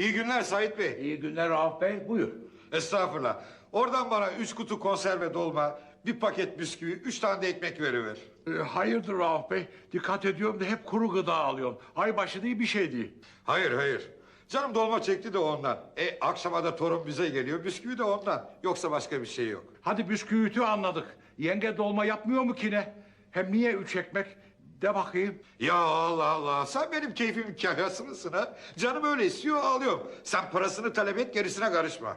İyi günler Sait Bey. İyi günler Rauf Bey, buyur. Estağfurullah. Oradan bana üç kutu konserve dolma, bir paket bisküvi, üç tane de ekmek veriver. Ee, hayırdır Rauf Bey? Dikkat ediyorum da hep kuru gıda alıyorum. Ay başı değil bir şey değil. Hayır hayır. Canım dolma çekti de ondan. E akşama da torun bize geliyor. Bisküvi de ondan. Yoksa başka bir şey yok. Hadi bisküviti anladık. Yenge dolma yapmıyor mu ki ne? Hem niye üç ekmek? De bakayım. Ya Allah Allah. Sen benim keyfimin kahyası mısın ha? Canım öyle istiyor alıyorum. Sen parasını talep et gerisine karışma.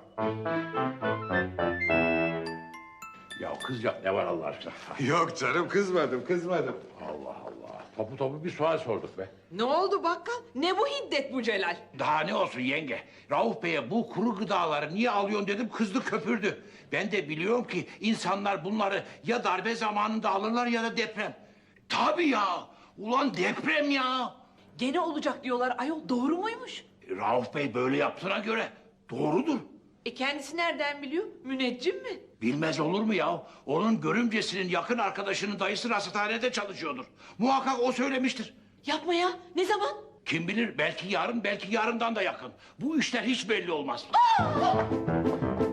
Ya kızacak ne var Allah aşkına? Yok canım kızmadım kızmadım. Allah Allah. Topu topu bir sual sorduk be. Ne oldu bakkal? Ne bu hiddet bu Celal? Daha ne olsun yenge? Rauf Bey'e bu kuru gıdaları niye alıyorsun dedim kızdı köpürdü. Ben de biliyorum ki insanlar bunları ya darbe zamanında alırlar ya da deprem. Tabii ya. Ulan deprem ya. Gene olacak diyorlar ayol doğru muymuş? E, Rauf Bey böyle yaptığına göre doğrudur. E kendisi nereden biliyor? Müneccim mi? Bilmez olur mu ya? Onun görümcesinin yakın arkadaşının dayısı rasathanede çalışıyordur. Muhakkak o söylemiştir. Yapma ya. Ne zaman? Kim bilir belki yarın belki yarından da yakın. Bu işler hiç belli olmaz. Yok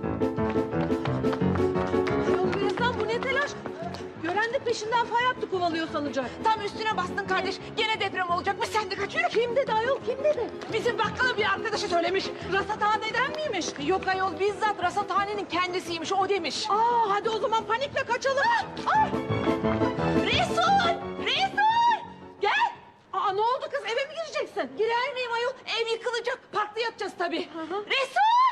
peşinden fay hattı kovalıyor sanacak. Tam üstüne bastın kardeş. Gene deprem olacakmış. Sen de kaçıyor. Kim dedi ayol kim dedi? Bizim bakkalı bir arkadaşı söylemiş. Rasathaneden miymiş? Yok ayol bizzat rasathanenin kendisiymiş o demiş. Aa hadi o zaman panikle kaçalım. Ah! Resul! Resul! Gel! Aa ne oldu kız eve mi gireceksin? Girer miyim ayol? Ev yıkılacak. Parkta yatacağız tabii. hı. Resul!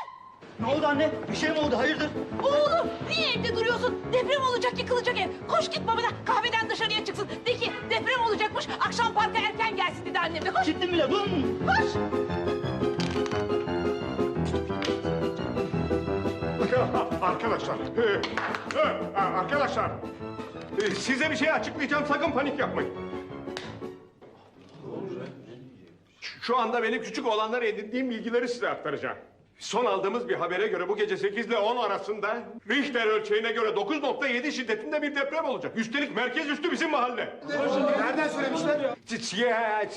Ne oldu anne? Bir şey mi oldu? Hayırdır? Oğlum niye evde duruyorsun? Deprem olacak yıkılacak ev. Koş git babana kahveden dışarıya çıksın. De ki deprem olacakmış akşam parka erken gelsin dedi annem de. Koş Gittim bile. Bum! koş. Arkadaşlar, e, e, arkadaşlar, e, size bir şey açıklayacağım, sakın panik yapmayın. Şu anda benim küçük olanlar edindiğim bilgileri size aktaracağım. Son aldığımız bir habere göre bu gece 8 ile 10 arasında Richter ölçeğine göre 9.7 şiddetinde bir deprem olacak. Üstelik merkez üstü bizim mahalle. Nereden söylemişler?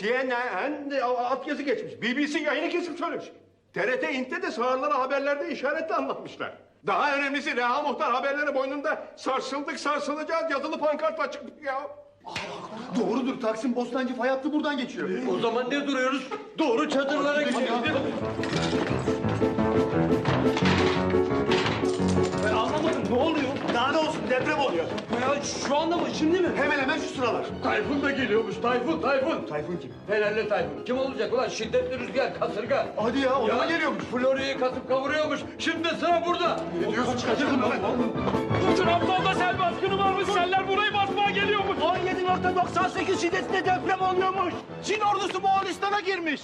CNN altyazı geçmiş. BBC yayını kesip söylemiş. TRT İnt'te de sağırlara haberlerde işaretle anlatmışlar. Daha önemlisi Reha Muhtar haberleri boynunda sarsıldık sarsılacağız yazılı pankartla çıktık ya. Doğrudur. Taksim Bostancı fay hattı buradan geçiyor. O zaman ne duruyoruz? Doğru çadırlara gidelim. Ya şu anda mı şimdi mi? Hemen hemen şu sıralar. Tayfun da geliyormuş Tayfun Tayfun. Tayfun kim? Fenerli Tayfun. Kim olacak ulan şiddetli rüzgar kasırga. Hadi ya, o da geliyormuş. Florya'yı kasıp kavuruyormuş. Şimdi sıra burada. Ne diyorsun? Kaçırdım ben. Trabzon'da sel baskını varmış. Seller burayı basmaya geliyormuş. 17.98 şiddetinde deprem oluyormuş. Çin ordusu Moğolistan'a girmiş.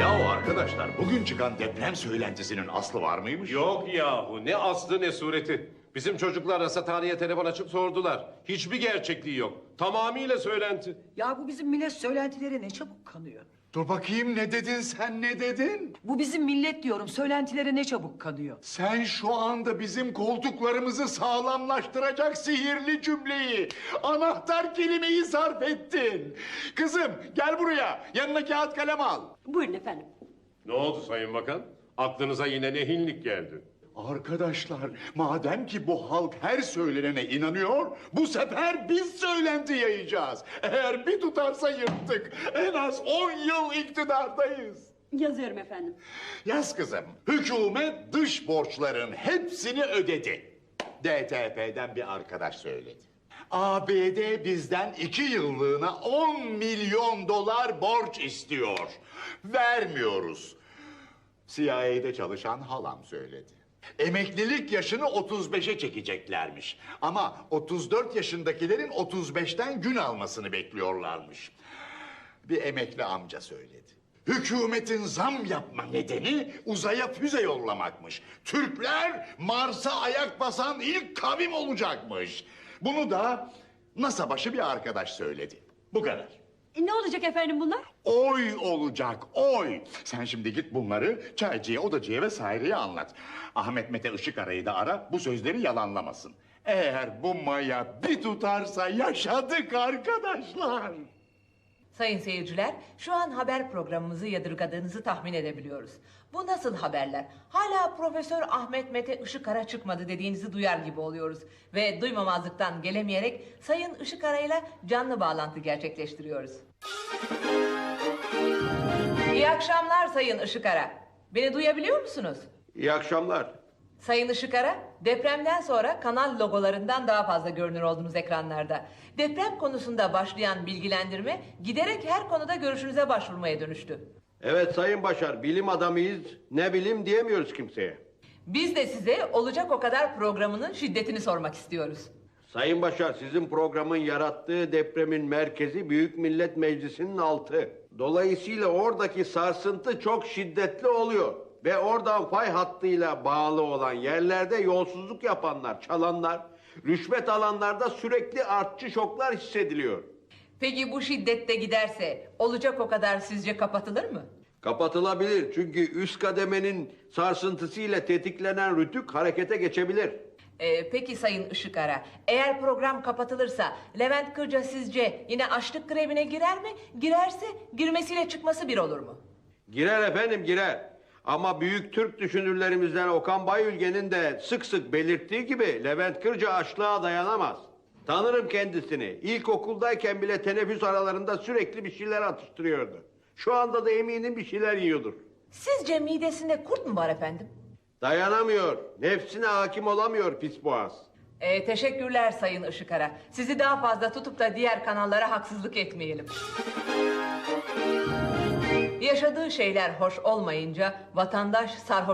Yahu arkadaşlar bugün çıkan deprem söylentisinin aslı var mıymış? Yok yahu ne aslı ne sureti. Bizim çocuklar rasathaneye telefon açıp sordular. Hiçbir gerçekliği yok. Tamamıyla söylenti. Ya bu bizim millet söylentileri ne çabuk kanıyor. Dur bakayım ne dedin sen ne dedin? Bu bizim millet diyorum söylentileri ne çabuk kanıyor. Sen şu anda bizim koltuklarımızı sağlamlaştıracak sihirli cümleyi, anahtar kelimeyi sarf ettin. Kızım gel buraya, yanına kağıt kalem al. Buyurun efendim. Ne oldu Sayın Bakan? Aklınıza yine ne hinlik geldi? Arkadaşlar, madem ki bu halk her söylenene inanıyor, bu sefer biz söylenti yayacağız. Eğer bir tutarsa yırttık. En az 10 yıl iktidardayız. Yazıyorum efendim. Yaz kızım, hükümet dış borçların hepsini ödedi. DTP'den bir arkadaş söyledi. ABD bizden iki yıllığına 10 milyon dolar borç istiyor. Vermiyoruz. CIA'de çalışan halam söyledi. Emeklilik yaşını 35'e çekeceklermiş. Ama 34 yaşındakilerin 35'ten gün almasını bekliyorlarmış. Bir emekli amca söyledi. Hükümetin zam yapma nedeni uzaya füze yollamakmış. Türkler Mars'a ayak basan ilk kavim olacakmış. Bunu da NASA başı bir arkadaş söyledi. Bu kadar. E, ne olacak efendim bunlar? Oy olacak, oy. Sen şimdi git bunları çaycıya, odacıya vesaireye anlat. Ahmet Mete Işıkara'yı da ara, bu sözleri yalanlamasın. Eğer bu maya bir tutarsa yaşadık arkadaşlar. Sayın seyirciler, şu an haber programımızı yadırgadığınızı tahmin edebiliyoruz. Bu nasıl haberler? Hala Profesör Ahmet Mete Işıkara çıkmadı dediğinizi duyar gibi oluyoruz. Ve duymamazlıktan gelemeyerek Sayın Işıkara ile canlı bağlantı gerçekleştiriyoruz. İyi akşamlar Sayın Işıkara. Beni duyabiliyor musunuz? İyi akşamlar. Sayın Işıkara, depremden sonra kanal logolarından daha fazla görünür oldunuz ekranlarda. Deprem konusunda başlayan bilgilendirme giderek her konuda görüşünüze başvurmaya dönüştü. Evet Sayın Başar, bilim adamıyız. Ne bilim diyemiyoruz kimseye. Biz de size olacak o kadar programının şiddetini sormak istiyoruz. Sayın Başar, sizin programın yarattığı depremin merkezi Büyük Millet Meclisi'nin altı. Dolayısıyla oradaki sarsıntı çok şiddetli oluyor. Ve oradan fay hattıyla bağlı olan yerlerde yolsuzluk yapanlar, çalanlar, rüşvet alanlarda sürekli artçı şoklar hissediliyor. Peki bu şiddette giderse olacak o kadar sizce kapatılır mı? Kapatılabilir çünkü üst kademenin sarsıntısıyla tetiklenen rütük harekete geçebilir. Ee, peki Sayın Işıkara, eğer program kapatılırsa Levent Kırca sizce yine açlık grevine girer mi? Girerse girmesiyle çıkması bir olur mu? Girer efendim girer. Ama büyük Türk düşünürlerimizden Okan Bayülgen'in de sık sık belirttiği gibi Levent Kırca açlığa dayanamaz. Tanırım kendisini. İlkokuldayken bile teneffüs aralarında sürekli bir şeyler atıştırıyordu. Şu anda da eminim bir şeyler yiyordur. Sizce midesinde kurt mu var efendim? Dayanamıyor. Nefsine hakim olamıyor pis boğaz. Ee, teşekkürler Sayın Işıkara. Sizi daha fazla tutup da diğer kanallara haksızlık etmeyelim. Yaşadığı şeyler hoş olmayınca vatandaş sarhoş